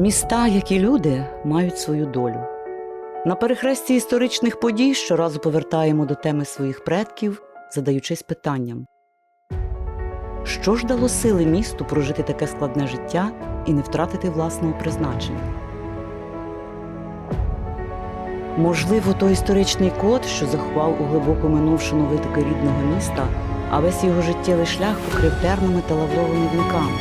Міста, як і люди, мають свою долю. На перехресті історичних подій щоразу повертаємо до теми своїх предків, задаючись питанням: що ж дало сили місту прожити таке складне життя і не втратити власного призначення? Можливо, той історичний код, що заховав у глибоку минувшину витоки рідного міста, а весь його життєвий шлях покрив тернами та лавровими вінками.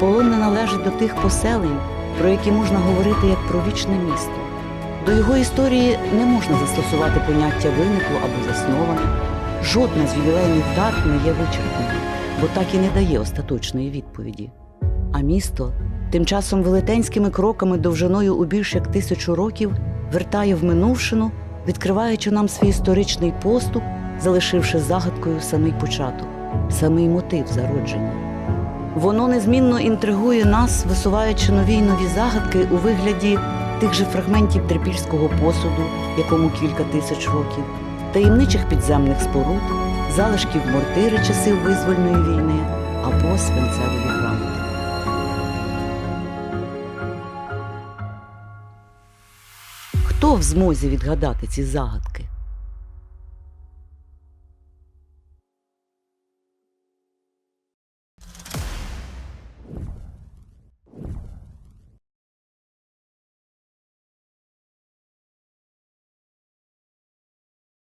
Полон не належить до тих поселень, про які можна говорити як про вічне місто. До його історії не можна застосувати поняття виникло або засноване. Жодна з ювілейних дат не є вичерпною, бо так і не дає остаточної відповіді. А місто тим часом велетенськими кроками довжиною у більш як тисячу років вертає в минувшину, відкриваючи нам свій історичний поступ, залишивши загадкою самий початок, самий мотив зародження. Воно незмінно інтригує нас, висуваючи нові й нові загадки у вигляді тих же фрагментів трипільського посуду, якому кілька тисяч років, таємничих підземних споруд, залишків мортири часів визвольної війни або свинцевої грамоти. Хто в змозі відгадати ці загадки?